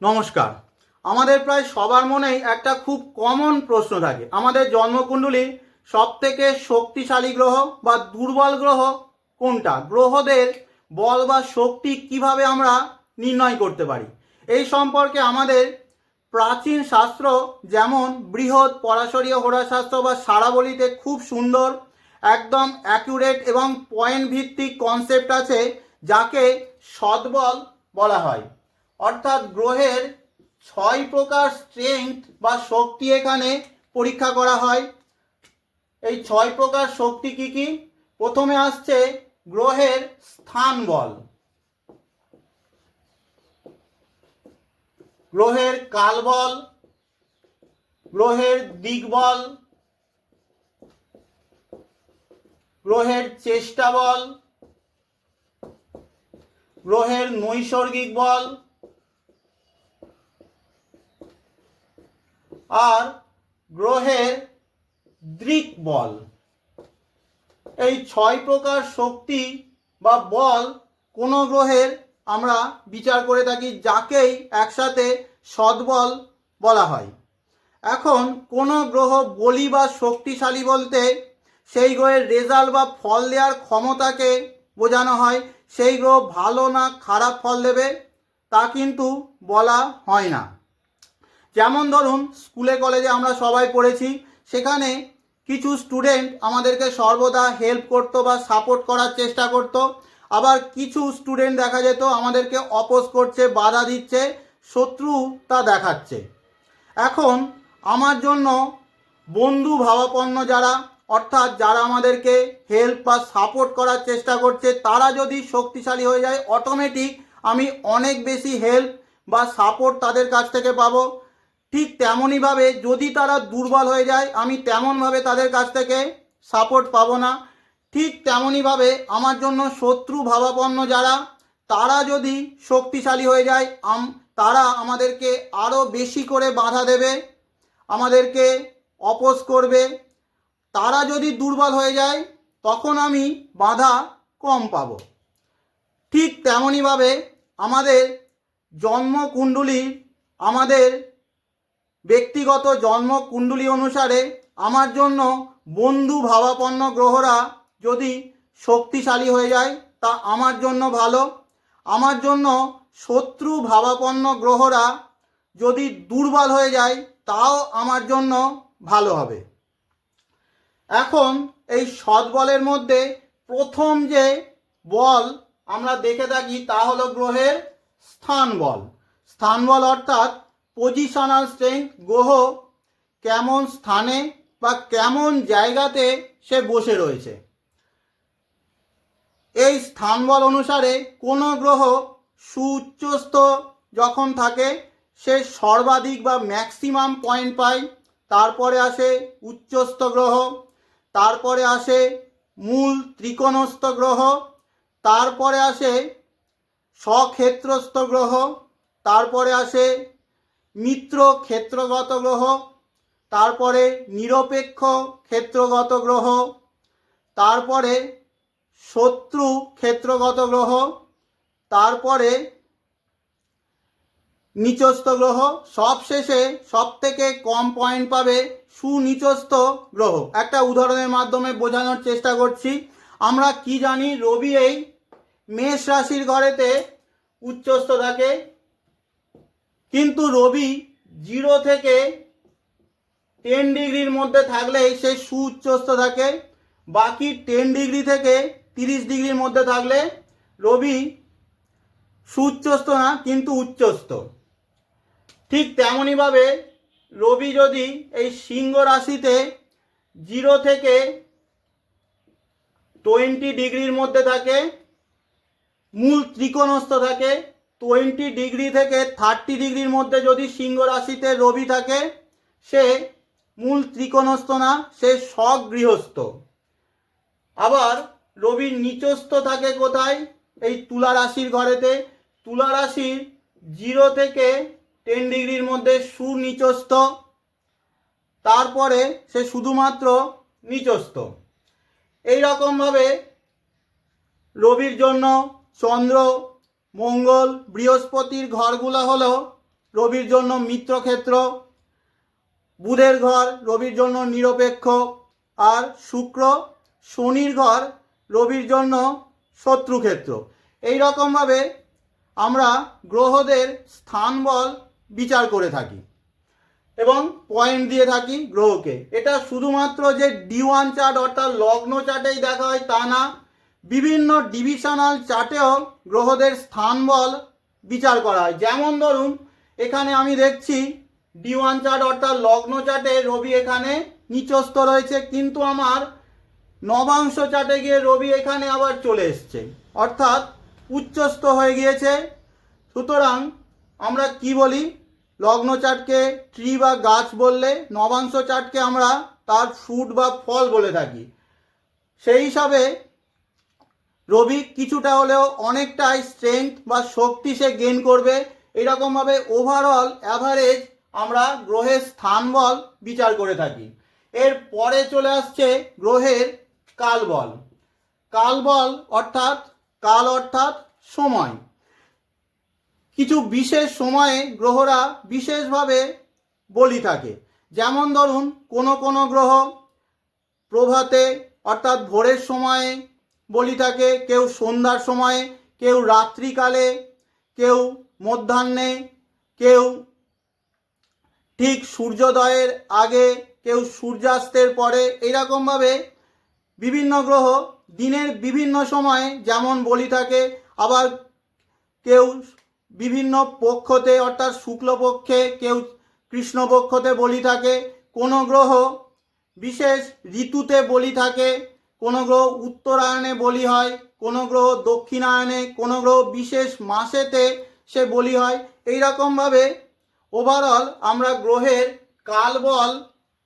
নমস্কার। আমাদের প্রায় সবার মনেই একটা খুব কমন প্রশ্ন থাকে। আমাদের জন্মকুণ্ডলীর সব থেকে শক্তিশালী গ্রহ বা দুর্বল গ্রহ কোনটা? গ্রহদের বল বা শক্তি কীভাবে আমরা নির্ণয় করতে পারি? এই সম্পর্কে আমাদের প্রাচীন শাস্ত্র যেমন বৃহৎ পরাশরীয় হোরাশাস্ত্র বা সারাবলিতে খুব সুন্দর, একদম অ্যাকুরেট এবং পয়েন্ট ভিত্তিক কনসেপ্ট আছে, যাকে সদ্বল বলা হয়। অর্থাৎ গ্রহের ছয় প্রকার স্ট্রেংথ বা শক্তি এখানে পরীক্ষা করা হয়। এই ছয় প্রকার শক্তি কি কি? প্রথমে আসছে গ্রহের স্থান বল। গ্রহের কাল বল, গ্রহের দিক বল, গ্রহের চেষ্টা বল, গ্রহের নৈসর্গিক বল আর গ্রহের দৃক বল এই ছয় প্রকার শক্তি বা বল কোনো গ্রহের আমরা বিচার করে থাকি, যাকেই একসাথে সদ্বল বলা হয়। এখন কোনো গ্রহ বলি বা শক্তিশালী বলতে সেই গ্রহের রেজাল্ট বা ফল দেওয়ার ক্ষমতাকে বোঝানো হয়। সেই গ্রহ ভালো না খারাপ ফল দেবে তা কিন্তু বলা হয় না। যেমন ধরুন, স্কুলে, কলেজে আমরা সবাই পড়েছি, সেখানে কিছু স্টুডেন্ট আমাদেরকে সর্বদা হেল্প করতো বা সাপোর্ট করার চেষ্টা করতো। আবার কিছু স্টুডেন্ট দেখা যেত, আমাদেরকে অপোজ করছে, বাধা দিচ্ছে, শত্রুতা দেখাচ্ছে। এখন আমার জন্য বন্ধু ভাবাপন্ন যারা, অর্থাৎ যারা আমাদেরকে হেল্প বা সাপোর্ট করার চেষ্টা করছে, তারা যদি শক্তিশালী হয়ে যায় অটোমেটিক আমি অনেক বেশি হেল্প বা সাপোর্ট তাদের কাছ থেকে পাবো। ঠিক তেমনইভাবে যদি তারা দুর্বল হয়ে যায়, আমি তেমনভাবে তাদের কাছ থেকে সাপোর্ট পাবো না। ঠিক তেমনইভাবে আমার জন্য শত্রু ভাবাপন্ন যারা, তারা যদি শক্তিশালী হয়ে যায়, আম, তারা আমাদেরকে আরও বেশি করে বাধা দেবে, আমাদেরকে অপোজ করবে। তারা যদি দুর্বল হয়ে যায়, তখন আমি বাধা কম পাব। ঠিক তেমনইভাবে আমাদের জন্মকুণ্ডলী আমাদের ব্যক্তিগত জন্ম জন্মকুণ্ডলী অনুসারে আমার জন্য বন্ধু ভাবাপন্ন গ্রহরা যদি শক্তিশালী হয়ে যায়, তা আমার জন্য ভালো। আমার জন্য শত্রু ভাবাপন্ন গ্রহরা যদি দুর্বল হয়ে যায়, তাও আমার জন্য ভালো হবে। এখন এই সৎবলের মধ্যে প্রথম যে বল আমরা দেখে থাকি, তা হলো গ্রহের স্থান বল স্থান বল অর্থাৎ পজিশনাল স্ট্রেংথ গ্রহ কেমন স্থানে বা কেমন জায়গাতে সে বসে রয়েছে। এই স্থান বল অনুসারে কোনো গ্রহ সুউচ্চস্থ যখন থাকে, সে সর্বাধিক বা ম্যাক্সিমাম পয়েন্ট পায়। তারপরে আসে উচ্চস্থ গ্রহ, তারপরে আসে মূল ত্রিকোণস্থ গ্রহ, তারপরে আসে স্বক্ষেত্রস্থ গ্রহ, তারপরে আসে মিত্র ক্ষেত্রগত গ্রহ, তারপরে নিরপেক্ষ ক্ষেত্রগত গ্রহ, তারপরে শত্রু ক্ষেত্রগত গ্রহ, তারপরে নিচস্থ গ্রহ, সবশেষে সব থেকে কম পয়েন্ট পাবে সুনিচস্থ গ্রহ। একটা উদাহরণের মাধ্যমে বোঝানোর চেষ্টা করছি। আমরা কি জানি, রবি এই মেষ রাশির ঘরেতে উচ্চস্থ থাকে। কিন্তু রবি জিরো থেকে টেন ডিগ্রির মধ্যে থাকলেই সে সুউচ্চস্থ থাকে। বাকি টেন ডিগ্রি থেকে তিরিশ ডিগ্রির মধ্যে থাকলে রবি সুউচ্চস্থ না, কিন্তু উচ্চস্থ। ঠিক তেমনইভাবে রবি যদি এই সিংহ রাশিতে জিরো থেকে টোয়েন্টি ডিগ্রির মধ্যে থাকে, মূল ত্রিকোণস্থ থাকে টোয়েন্টি ডিগ্রি থেকে থার্টি ডিগ্রির মধ্যে যদি সিংহ রাশিতে রবি থাকে, সে মূল ত্রিকোণস্থ না, সে স্বগৃহস্থ। আবার রবির নিচস্থ থাকে কোথায়? এই তুলা রাশির ঘরেতে। তুলা রাশির জিরো থেকে টেন ডিগ্রির মধ্যে সুনিচস্থ। তারপরে সে শুধুমাত্র নিচস্থ। এই রকমভাবে রবির জন্য চন্দ্র মঙ্গল বৃহস্পতির ঘরগুলো হলো রবির জন্য মিত্রক্ষেত্র, বুধের ঘর রবির জন্য নিরপেক্ষ, আর শুক্র শনির ঘর রবির জন্য শত্রুক্ষেত্র। এই রকমভাবে আমরা গ্রহদের স্থান বল বিচার করে থাকি এবং পয়েন্ট দিয়ে থাকি গ্রহকে। এটা শুধুমাত্র যে ডি ওয়ান চার্ট অর্থাৎ লগ্ন চার্টেই দেখা হয় তা না বিভিন্ন ডিভিশনাল চার্টেও গ্রহদের স্থান বল বিচার করা হয়। যেমন ধরুন, এখানে আমি দেখছি ডি ওয়ান চার্ট অর্থাৎ লগ্ন চার্টে রবি এখানে নিচস্থ রয়েছে, কিন্তু আমার নবাংশ চার্টে গিয়ে রবি এখানে আবার চলে এসছে, অর্থাৎ উচ্চস্থ হয়ে গিয়েছে। সুতরাং আমরা কি বলি? লগ্ন চার্টকে ট্রি বা গাছ বললে নবাংশ চার্টকে আমরা তার ফ্রুট বা ফল বলে থাকি। সেই হিসাবে রবি, কিছুটা হলেও অনেকটাই স্ট্রেংথ বা শক্তি সে গেন করবে। এরকমভাবে ওভারঅল অ্যাভারেজ আমরা গ্রহের স্থান বল বিচার করে থাকি। এর পরে চলে আসছে গ্রহের কালবল কালবল অর্থাৎ, কাল অর্থাৎ সময়। কিছু বিশেষ সময়ে গ্রহরা বিশেষভাবে বলি থাকে। যেমন ধরুন, কোনো কোনো গ্রহ প্রভাতে অর্থাৎ ভোরের সময়ে বলি থাকে কেউ সন্ধ্যার সময়ে, কেউ রাত্রিকালে, কেউ মধ্যাহ্নে, কেউ ঠিক সূর্যোদয়ের আগে, কেউ সূর্যাস্তের পরে, এইরকমভাবে বিভিন্ন গ্রহ দিনের বিভিন্ন সময়ে যেমন বলি থাকে আবার কেউ বিভিন্ন পক্ষতে, অর্থাৎ শুক্লপক্ষে, কেউ কৃষ্ণপক্ষতে বলি থাকে কোনো গ্রহ বিশেষ ঋতুতে বলি থাকে কোনো গ্রহ উত্তরায়ণে বলি হয়, কোনো গ্রহ দক্ষিণায়নে কোনো গ্রহ বিশেষ মাসেতে সে বলি হয়। এই রকমভাবে ওভারঅল আমরা গ্রহের কালবল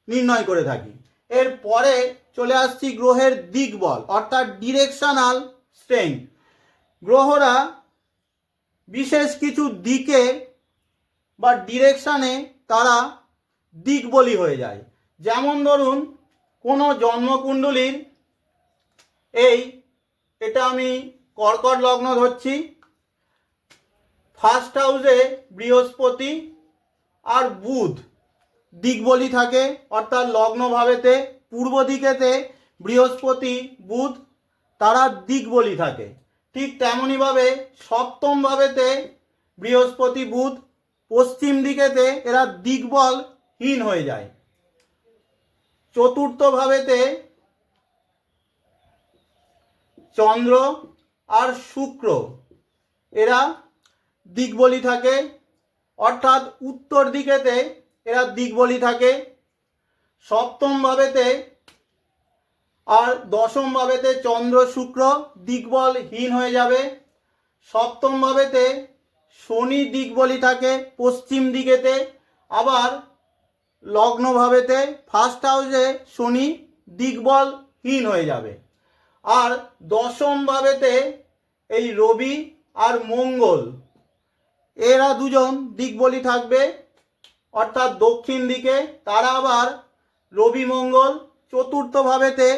নির্ণয় করে থাকি। এর পরে চলে আসছি গ্রহের দিকবল, অর্থাৎ ডিরেকশনাল স্ট্রেংথ গ্রহরা বিশেষ কিছু দিকে বা ডিরেকশানে তারা দিকবলি হয়ে যায়। যেমন ধরুন, কোনো জন্মকুণ্ডলীর এই, এটা আমি কর্কট লগ্ন ধরছি। ফার্স্ট হাউসে বৃহস্পতি আর বুধ দিকবলি থাকে, অর্থাৎ লগ্ন ভাবেতে পূর্ব দিকেতে বৃহস্পতি, বুধ তারা দিকবলি থাকে। ঠিক তেমনইভাবে সপ্তম ভাবেতে বৃহস্পতি, বুধ পশ্চিম দিকেতে এরা দিকবলহীন হয়ে যায়। চতুর্থ ভাবেতে চন্দ্র আর শুক্র। এরা দিকবলি থাকে। অর্থাৎ উত্তর দিকেতে এরা দিকবলি থাকে। সপ্তম ভাবেতে আর দশম ভাবেতে চন্দ্র, শুক্র দিকবলহীন হয়ে যাবে। সপ্তম ভাবেতে শনি দিকবলি থাকে পশ্চিম দিকেতে। আবার লগ্ন ভাবেতে ফার্স্ট হাউসে শনি দিকবলহীন হয়ে যাবে। আর দশম ভাবেতে এই রবি আর মঙ্গল। এরা দুজন দিকবলি থাকবে, অর্থাৎ দক্ষিণ দিকে। তারা আবার রবি মঙ্গল, চতুর্থ ভাবেতে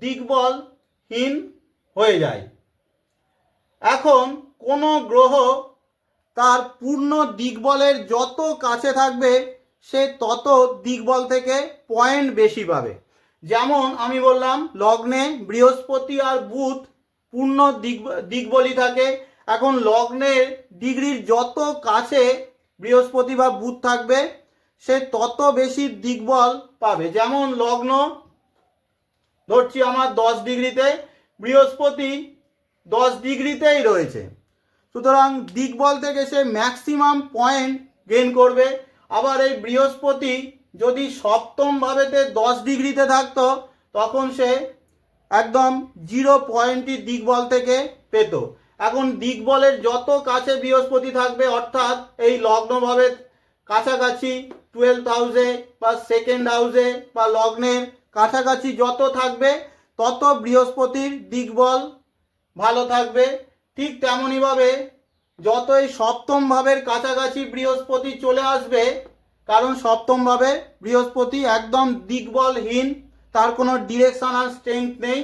দিকবলহীন হয়ে যায়। এখন কোনো গ্রহ তার পূর্ণ দিকবলের যত কাছে থাকবে, সে তত দিকবল থেকে পয়েন্ট বেশি পাবে। যেমন আমি বললাম, লগ্নে বৃহস্পতি আর বুধ পূর্ণ দিক, দিকবলি থাকে। এখন লগ্নের ডিগ্রির যত কাছে বৃহস্পতি বা বুধ থাকবে, সে তত বেশি দিকবল পাবে। যেমন লগ্ন, ধরছি আমার দশ ডিগ্রিতে, বৃহস্পতি দশ ডিগ্রিতেই রয়েছে। সুতরাং দিকবল থেকে সে ম্যাক্সিমাম পয়েন্ট গেইন করবে। আবার এই বৃহস্পতি যদি সপ্তম ভাবেতে দশ ডিগ্রিতে থাকতো, তখন সে একদম জিরো পয়েন্টই দিকবল থেকে পেত। এখন দিকবলের যত কাছে বৃহস্পতি থাকবে, অর্থাৎ এই লগ্নভাবে কাছাকাছি টুয়েলভ হাউসে বা সেকেন্ড হাউসে বা লগ্নের কাছাকাছি যত থাকবে, তত বৃহস্পতির দিকবল ভালো থাকবে। ঠিক তেমনইভাবে যতই সপ্তম ভাবের কাছাকাছি বৃহস্পতি চলে আসবে কারণ সপ্তম ভাবে বৃহস্পতি একদম দিকবলহীন, তার কোনো ডিরেকশনাল স্ট্রেংথ নেই,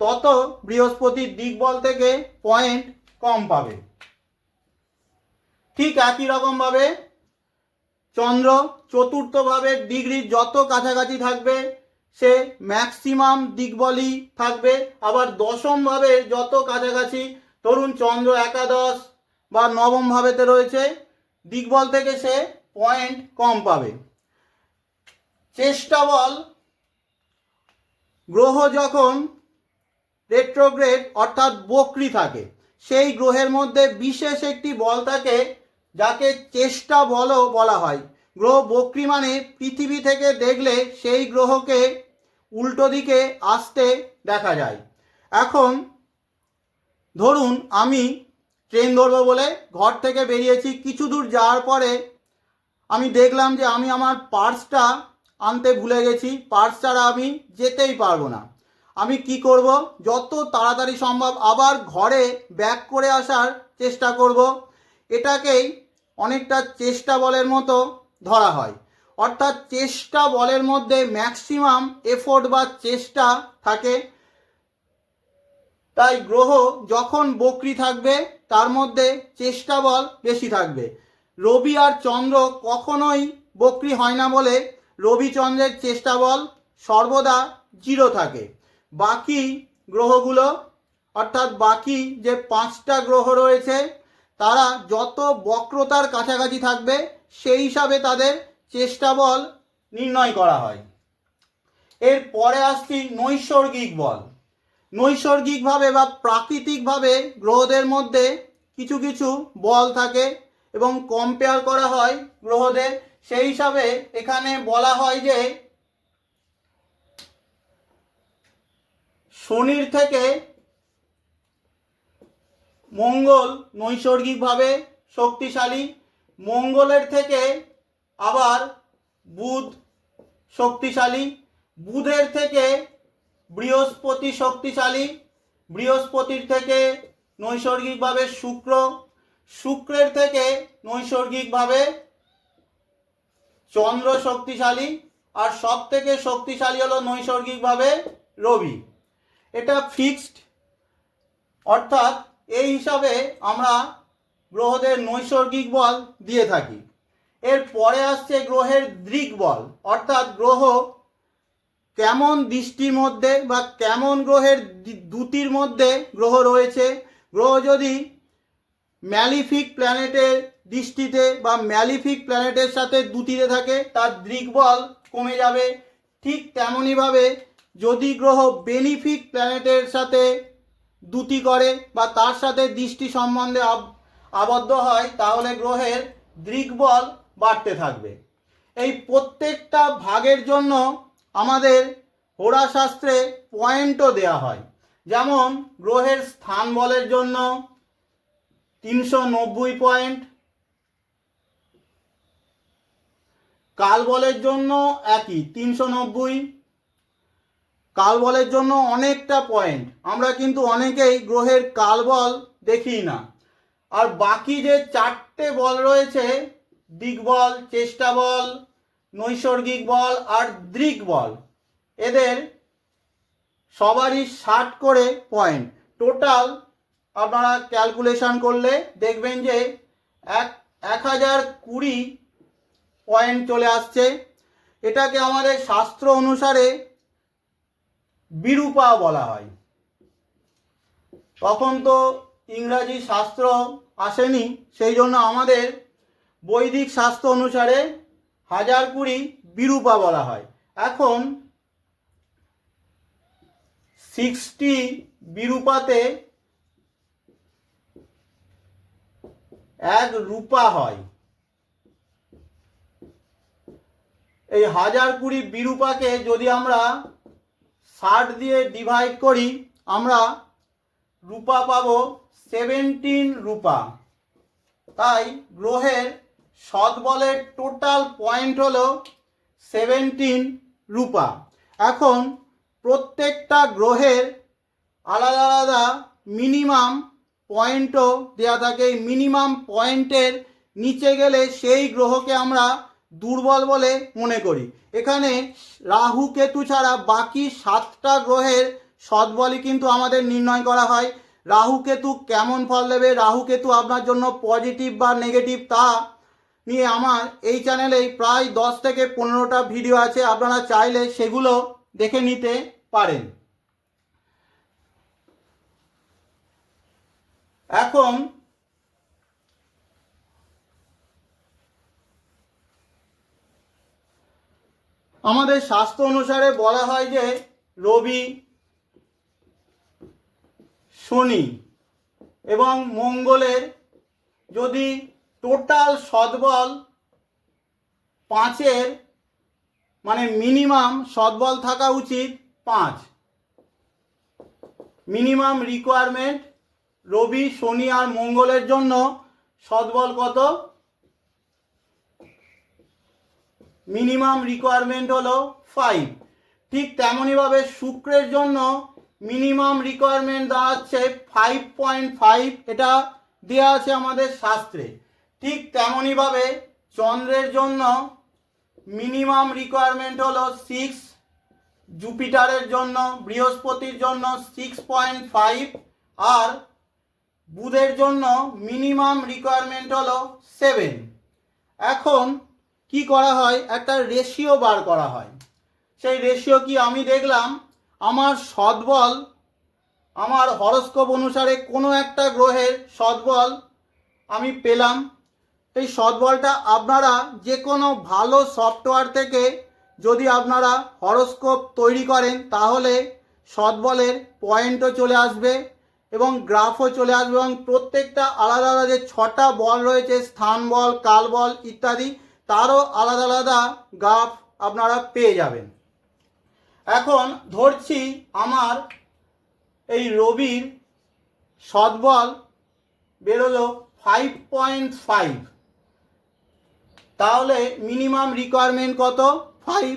তত বৃহস্পতির দিকবল থেকে পয়েন্ট কম পাবে। ঠিক একই রকমভাবে চন্দ্র চতুর্থ ভাবের ডিগ্রি যত কাছাকাছি থাকবে, সে ম্যাক্সিমাম দিকবলই থাকবে। আবার দশম ভাবের যত কাছাকাছি, ধরুন চন্দ্র একাদশ বা নবম ভাবেতে রয়েছে, দিকবল থেকে সে পয়েন্ট কম পাবে। চেষ্টা বল, গ্রহ যখন রেট্রোগ্রেড অর্থাৎ বক্রি থাকে, সেই গ্রহের মধ্যে বিশেষ একটি বল থাকে যাকে চেষ্টা বলও বলা হয়। গ্রহ বক্রি মানে পৃথিবী থেকে দেখলে সেই গ্রহকে উল্টো দিকে আসতে দেখা যায়। এখন ধরুন আমি ট্রেন ধরবো বলে ঘর থেকে বেরিয়েছি, কিছু দূর যাওয়ার পরে আমি দেখলাম যে আমি আমার পার্সটা আনতে ভুলে গেছি, পার্স ছাড়া আমি যেতেই পারব না। আমি কি করব? যত তাড়াতাড়ি সম্ভব আবার ঘরে ব্যাক করে আসার চেষ্টা করব। এটাকেই অনেকটা চেষ্টা বলের মতো ধরা হয়। অর্থাৎ চেষ্টা বলের মধ্যে ম্যাক্সিমাম এফোর্ট বা চেষ্টা থাকে। তাই গ্রহ যখন বক্রি থাকবে, তার মধ্যে চেষ্টা বল বেশি থাকবে। রবি আর চন্দ্র কখনোই বক্রি হয় না বলে রবিচন্দ্রের চেষ্টা বল সর্বদা জিরো থাকে। বাকি গ্রহগুলো, অর্থাৎ বাকি যে পাঁচটা গ্রহ রয়েছে, তারা যত বক্রতার কাছাকাছি থাকবে, সেই হিসাবে তাদের চেষ্টা বল নির্ণয় করা হয়। এর পরে আসছি নৈসর্গিক বল। নৈসর্গিকভাবে বা প্রাকৃতিকভাবে গ্রহদের মধ্যে কিছু কিছু বল থাকে। এবং কম্পেয়ার করা হয় গ্রহদের, সেই হিসাবে এখানে বলা হয় যে শনির থেকে মঙ্গল নৈসর্গিকভাবে শক্তিশালী, মঙ্গলের থেকে আবার বুধ শক্তিশালী, বুধের থেকে বৃহস্পতি শক্তিশালী, বৃহস্পতির থেকে নৈসর্গিকভাবে শুক্র শুক্রের থেকে নৈসর্গিকভাবে চন্দ্র শক্তিশালী আর সব থেকে শক্তিশালী হলো নৈসর্গিকভাবে রবি। এটা ফিক্সড অর্থাৎ এই হিসাবে আমরা গ্রহদের নৈসর্গিক বল দিয়ে থাকি। এর পরে আসছে গ্রহের দৃক বল, অর্থাৎ গ্রহ কেমন দৃষ্টির মধ্যে বা কেমন গ্রহের দুটির মধ্যে গ্রহ রয়েছে। গ্রহ যদি ম্যালিফিক প্ল্যানেটের দৃষ্টিতে বা ম্যালিফিক প্ল্যানেটের সাথে দুটিতে থাকে, তার দৃকবল কমে যাবে। ঠিক তেমনইভাবে যদি গ্রহ বেনিফিক প্ল্যানেটের সাথে দুটি করে বা তার সাথে দৃষ্টি সম্বন্ধে আবদ্ধ হয়, তাহলে গ্রহের দৃকবল বাড়তে থাকবে। এই প্রত্যেকটা ভাগের জন্য আমাদের হোরাশাস্ত্রে পয়েন্টও দেওয়া হয়। যেমন, গ্রহের স্থান বলের জন্য তিনশো নব্বই পয়েন্ট। কাল বলের জন্য একই, তিনশো নব্বই। কাল বলের জন্য অনেকটা পয়েন্ট। আমরা কিন্তু অনেকেই গ্রহের কাল বল দেখি না। আর বাকি যে চারটে বল রয়েছে দিকবল চেষ্টা বল, নৈসর্গিক বল আর দৃক বল, এদের সবারই ষাট করে পয়েন্ট। টোটাল আপনারা ক্যালকুলেশন করলে দেখবেন যে এক এক হাজার কুড়ি পয়েন্ট চলে আসছে। এটাকে আমাদের শাস্ত্র অনুসারে বিরূপা বলা হয়। তখন তো ইংরাজি শাস্ত্র আসেনি, সেই জন্য আমাদের বৈদিক শাস্ত্র অনুসারে হাজার কুড়ি বিরূপা বলা হয়। এখন সিক্সটি বিরূপাতে এক রূপা হয়। এই হাজার কুড়ি বিরূপাকে যদি আমরা ষাট দিয়ে ডিভাইড করি, আমরা রূপা পাব সেভেন্টিন রূপা। তাই গ্রহের সদবলের টোটাল পয়েন্ট হলো সেভেন্টিন রূপা। এখন প্রত্যেকটা গ্রহের আলাদা আলাদা মিনিমাম পয়েন্টও দেওয়া থাকে মিনিমাম পয়েন্টের নিচে গেলে সেই গ্রহকে আমরা দুর্বল বলে মনে করি। এখানে রাহু কেতু ছাড়া বাকি সাতটা গ্রহের সদবলই কিন্তু আমাদের নির্ণয় করা হয়। রাহু কেতু কেমন ফল দেবে? রাহু কেতু আপনার জন্য পজিটিভ বা নেগেটিভ তা নিয়ে আমার এই চ্যানেলেই প্রায় দশ থেকে পনেরোটা ভিডিও আছে, আপনারা চাইলে সেগুলো দেখে নিতে পারেন। এখন আমাদের শাস্ত্র অনুসারে বলা হয় যে রবি শনি এবং মঙ্গলের যদি টোটাল সদবল পাঁচের মানে মিনিমাম সদবল থাকা উচিত পাঁচ। মিনিমাম রিকোয়ারমেন্ট রবি, শনি আর মঙ্গলের জন্য সদবল কত? মিনিমাম রিকোয়ারমেন্ট হলো ফাইভ ঠিক তেমনইভাবে শুক্রের জন্য মিনিমাম রিকোয়ারমেন্ট দাঁড়াচ্ছে ফাইভ পয়েন্ট ফাইভ এটা দেওয়া আছে আমাদের শাস্ত্রে। ঠিক তেমনইভাবে চন্দ্রের জন্য মিনিমাম রিকোয়ারমেন্ট হলো সিক্স জুপিটারের জন্য, বৃহস্পতির জন্য সিক্স পয়েন্ট ফাইভ আর বুধের জন্য মিনিমাম রিকোয়ারমেন্ট হলো সেভেন এখন কি করা হয়? একটা রেশিও বার করা হয়। সেই রেশিও কি আমি দেখলাম? আমার সদবল, আমার হরস্কোপ অনুসারে কোনো একটা গ্রহের সদবল আমি পেলাম। এই সদবলটা আপনারা যে কোনো ভালো সফটওয়্যার থেকে যদি আপনারা হরস্কোপ তৈরি করেন, তাহলে সদবলের পয়েন্টও চলে আসবে। এবং গ্রাফও চলে আসবে এবং প্রত্যেকটা আলাদা আলাদা যে ছটা বল রয়েছে, স্থান বল, কাল বল ইত্যাদি, তারও আলাদা আলাদা গ্রাফ আপনারা পেয়ে যাবেন। এখন ধরছি আমার এই রবির সদবল বেরোলো ফাইভ পয়েন্ট ফাইভ তাহলে মিনিমাম রিকোয়ারমেন্ট কত? ফাইভ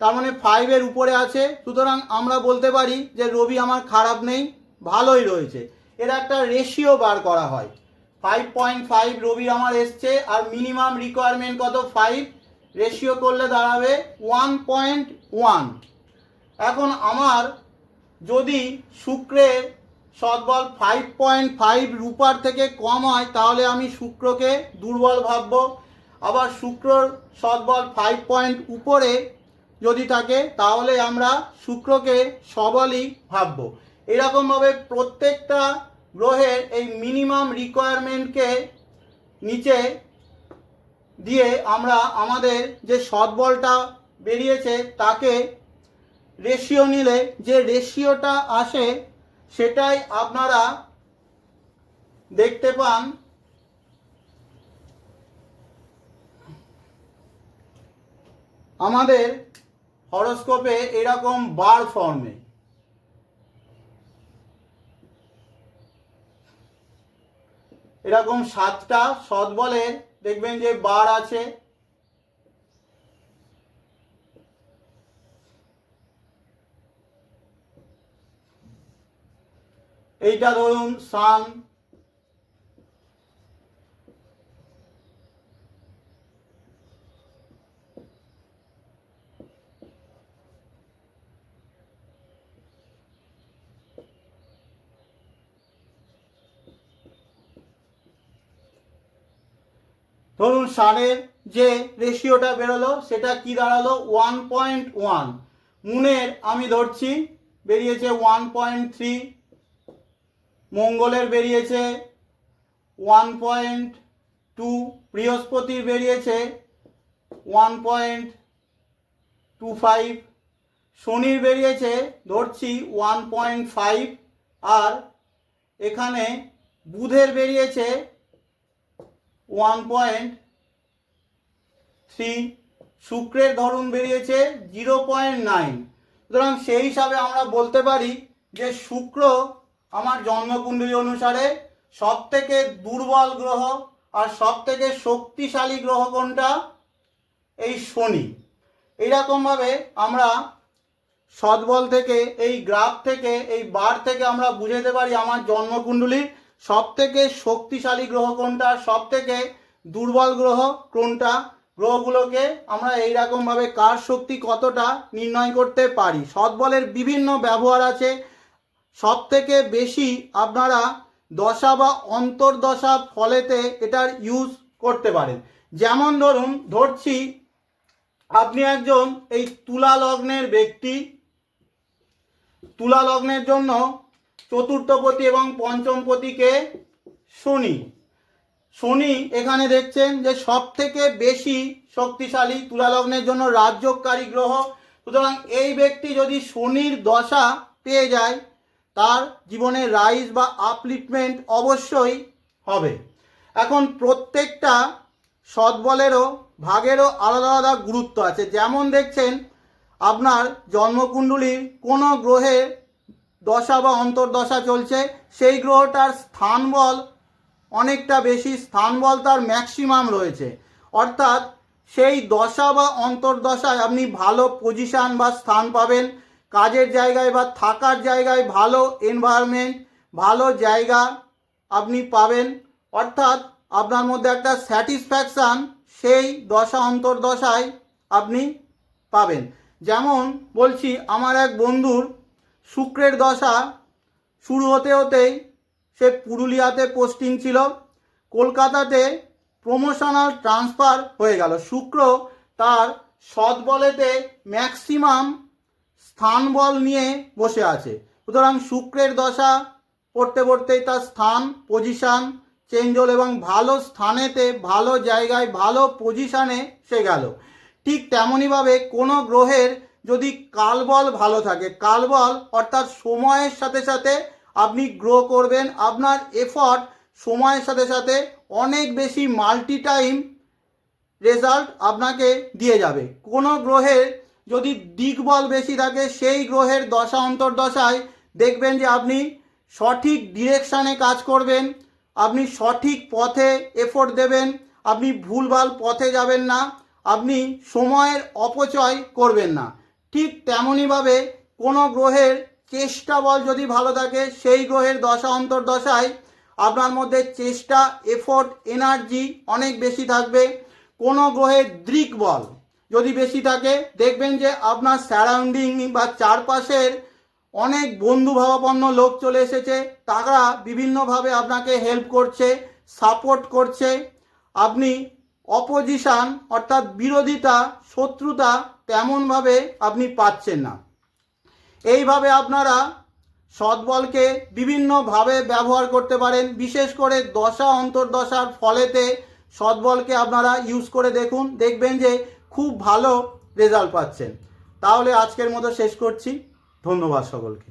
তার মানে ফাইভের উপরে আছে। সুতরাং আমরা বলতে পারি যে রবি আমার খারাপ নেই। ভালোই রয়েছে। এর একটা রেশিও বার করা হয়। ফাইভ পয়েন্ট ফাইভ রবি আমার এসছে আর মিনিমাম রিকোয়ারমেন্ট কত? ফাইভ রেশিও করলে দাঁড়াবে ওয়ান পয়েন্ট ওয়ান এখন আমার যদি শুক্রের সদবল ফাইভ পয়েন্ট ফাইভ রূপার থেকে কম হয়, তাহলে আমি শুক্রকে দুর্বল ভাববো। আবার শুক্রর সদবল ফাইভ পয়েন্ট উপরে যদি থাকে, তাহলে আমরা শুক্রকে সবলই ভাববো। এরকমভাবে প্রত্যেকটা গ্রহের এই মিনিমাম রিকোয়ারমেন্টকে নিচে দিয়ে আমরা আমাদের যে সদবলটা বেরিয়েছে তাকে রেশিও নিলে যে রেশিওটা আসে সেটাই আপনারা দেখতে পান। আমাদের হরস্কোপে এরকম বার ফর্মে এরকম সাতটা সদবলের দেখবেন যে বার আছে। এইটা ধরুন সান ধরুন সারের যে রেশিওটা বেরোলো, সেটা কি দাঁড়াল? ওয়ান পয়েন্ট ওয়ান মুনের আমি ধরছি, বেরিয়েছে ওয়ান পয়েন্ট থ্রি মঙ্গলের বেরিয়েছে ওয়ান পয়েন্ট টু বৃহস্পতির বেরিয়েছে ওয়ান পয়েন্ট টু ফাইভ শনির বেরিয়েছে, ধরছি ওয়ান পয়েন্ট ফাইভ আর এখানে বুধের বেরিয়েছে ওয়ান পয়েন্ট থ্রি শুক্রের ধরুন বেরিয়েছে জিরো পয়েন্ট নাইন সুতরাং সেই হিসাবে আমরা বলতে পারি যে শুক্র আমার জন্মকুণ্ডলী অনুসারে সব থেকে দুর্বল গ্রহ আর সব থেকে শক্তিশালী গ্রহ কোনটা? এই শনি। এইরকমভাবে আমরা সদবল থেকে, এই গ্রাফ থেকে, এই বার থেকে আমরা বুঝাতে পারি আমার জন্মকুণ্ডলীর সব থেকে শক্তিশালী গ্রহ কোনটা? সব থেকে দুর্বল গ্রহ কোনটা? গ্রহগুলোকে আমরা এইরকমভাবে কার শক্তি কতটা নির্ণয় করতে পারি? সদবলের বিভিন্ন ব্যবহার আছে। সব থেকে বেশি আপনারা দশা বা অন্তর্দশা ফলেতে এটার ইউজ করতে পারেন। যেমন ধরুন, ধরছি আপনি একজন এই তুলা লগ্নের ব্যক্তি। তুলা লগ্নের জন্য চতুর্থপতি এবং পঞ্চমপতিকে শনি। শনি এখানে দেখছেন যে সব থেকে বেশি শক্তিশালী তুলা লগ্নের জন্য রাজ্যকারী গ্রহ। সুতরাং এই ব্যক্তি যদি শনির দশা পেয়ে যায়, তার জীবনে রাইজ বা আপলিফমেন্ট অবশ্যই হবে। এখন প্রত্যেকটা সৎবলেরও ভাগেরও আলাদা আলাদা গুরুত্ব আছে। যেমন দেখছেন, আপনার জন্মকুণ্ডলীর কোনো গ্রহের দশা বা অন্তর্দশা চলছে, সেই গ্রহটার স্থান বল, অনেকটা বেশি স্থান বল তার ম্যাক্সিমাম রয়েছে। অর্থাৎ সেই দশা বা অন্তর্দশায় আপনি ভালো পজিশান বা স্থান পাবেন, কাজের জায়গায় বা থাকার জায়গায় ভালো এনভায়রনমেন্ট ভালো জায়গা আপনি পাবেন। অর্থাৎ আপনার মধ্যে একটা স্যাটিসফ্যাকশান সেই দশা অন্তর্দশায় আপনি পাবেন। যেমন বলছি, আমার এক বন্ধুর শুক্রের দশা শুরু হতে হতেই সে পুরুলিয়াতে পোস্টিং ছিল। কলকাতাতে প্রমোশনাল ট্রান্সফার হয়ে গেল। শুক্র তার সৎবলেতে ম্যাক্সিমাম স্থান বল নিয়ে বসে আছে। সুতরাং শুক্রের দশা পড়তে পড়তেই তার স্থান পজিশান চেঞ্জ হল এবং ভালো স্থানেতে, ভালো জায়গায়, ভালো পজিশানে সে গেল। ঠিক তেমনইভাবে কোনো গ্রহের যদি কালবল ভালো থাকে, কালবল অর্থাৎ সময়ের সাথে সাথে আপনি গ্রো করবেন, আপনার এফর্ট সময়ের সাথে সাথে অনেক বেশি মাল্টি টাইম রেজাল্ট আপনাকে দিয়ে যাবে। কোনো গ্রহের যদি দিকবল বেশি থাকে, সেই গ্রহের দশা অন্তর্দশায় দেখবেন যে আপনি সঠিক ডিরেকশানে কাজ করবেন, আপনি সঠিক পথে এফোর্ট দেবেন, আপনি ভুলভাল পথে যাবেন না, আপনি সময়ের অপচয় করবেন না। ঠিক তেমনইভাবে কোনো গ্রহের চেষ্টা বল যদি ভালো থাকে, সেই গ্রহের দশা অন্তর্দশায় আপনার মধ্যে চেষ্টা এফোর্ট এনার্জি অনেক বেশি থাকবে। কোনো গ্রহের দৃক বল যদি বেশি থাকে, দেখবেন যে আপনার সারাউন্ডিং বা চারপাশের অনেক বন্ধুভাবাপন্ন লোক চলে এসেছে, তারা বিভিন্নভাবে আপনাকে হেল্প করছে সাপোর্ট করছে। আপনি অপোজিশান অর্থাৎ বিরোধিতা, শত্রুতা তেমনভাবে আপনি পাচ্ছেন না। এইভাবে আপনারা সৎবলকে বিভিন্নভাবে ব্যবহার করতে পারেন, বিশেষ করে দশা, অন্তর্দশার ফলেতে সৎবলকে আপনারা ইউজ করে দেখুন, দেখবেন যে খুব ভালো রেজাল্ট পাচ্ছেন। তাহলে আজকের মতো শেষ করছি। ধন্যবাদ সকলকে।